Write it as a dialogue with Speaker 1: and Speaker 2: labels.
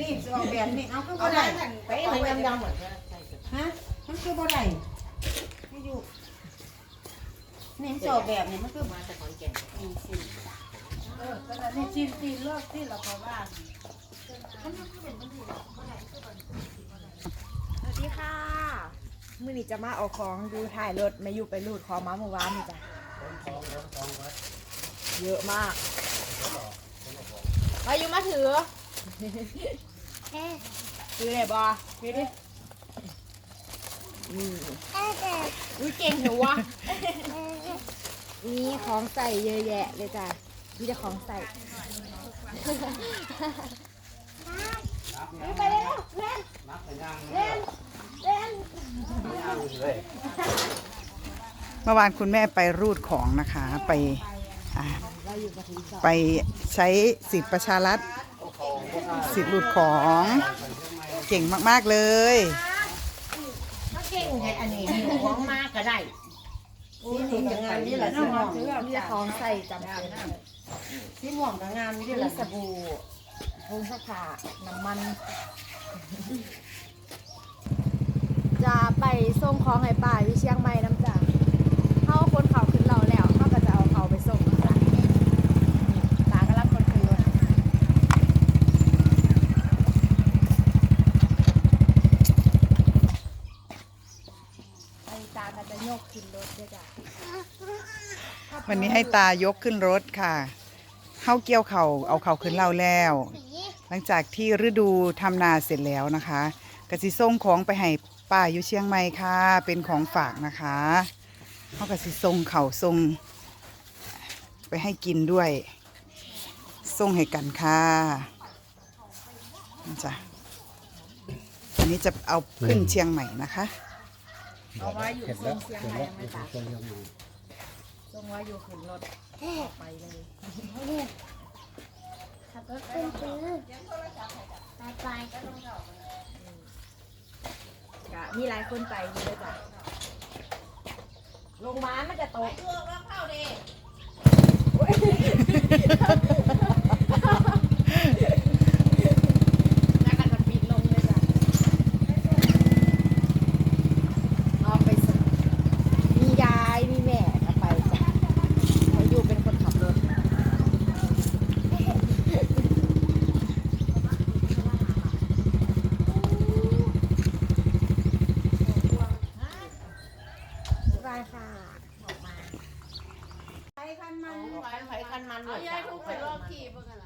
Speaker 1: นี่สิออกแบบนี่เอาคือบ่ได้ไปให้ยำยำเหมือนกันฮะมันคือบ่ได้ให้อยู่นี่มันสิออกแบบนี่มันคือมาจากขอนแก่นนี่สิเออแต่ล
Speaker 2: ะนี่จีนจีนเลิกที่เราพอบ้าน
Speaker 1: ส
Speaker 3: วัสดีค่ะมื่อนี้จะมาเอาของดูถ่ายรถมาอยู่ไปรูดของมาเมื่อวานนี่จ้ะเยอะมากมาอยู่มาถือ ถือเลยบอถือดินี่อุ้ยเก่งเหรอวะ มีของใส่เยอะแยะเลยจ้ะมีแต่ของใส่
Speaker 4: ไปเลย
Speaker 3: เล่น
Speaker 4: เล่น
Speaker 3: เล่น
Speaker 5: เมื่อวานคุณแม่ไปรูดของนะคะ ไปอ่า
Speaker 3: ไป
Speaker 5: ใช้สิทธิประชารัฐ
Speaker 4: สิทธิ์รู
Speaker 5: ดของ
Speaker 4: เ
Speaker 5: ก่งมาก ๆ เลย
Speaker 1: ถ้าเก่งแค่อันนี้ของมากก็ได้
Speaker 3: สีนี่ก็งามนี่แหละสีม่วงมีแต่ของใส่จำเป็น
Speaker 1: สีม่วงก็งามนี่แหละส
Speaker 3: บู่ผงซักผาน้ำมัน จะไปส่งของให้ป้าอยู่เชียงใหม่น้ำจ้ะเข้าคนเขาขึ้นเราแล้วเขาก็จะเอาเขาไปส่งนะจ้ะตากำลังคนขึ้นรถไอ้ตาก็ จะยกขึ้นรถด้วยจ้ะวันนี้ให้ต
Speaker 5: ายกขึ้นรถค่ะเข้าเกี่ยวเขาเอาเขาขึ้นเราแล้ว หลังจากที่ฤดูทำนาเสร็จแล้วนะคะกสิส่งของไปให้ป้าอยู่เชียงใหม่ค่ะ เป็นของฝากนะคะเขากสิส่งเขาส่งไปให้กินด้วยส่งให้กันค่ะนี่จ้ะอันนี้จะเอาขึ้นเชียงใหม่นะคะ
Speaker 3: เอาไว้อยู่ส่งเชียงใหม่ยังไม่ตากส่งไว้อยู่ขึ้นรถออกไปเลย
Speaker 6: ขับรถข
Speaker 3: ึ้น
Speaker 2: ซื้อ
Speaker 6: ไปไป
Speaker 3: กะมีหลายคนไปอยู่เลยจ้ะลงมามันจะตก บายค่ะบอกมาใ
Speaker 1: ครคันมันไครคันมันเอายายทุกไปรอบขี่เ
Speaker 2: พื่อนล่ะ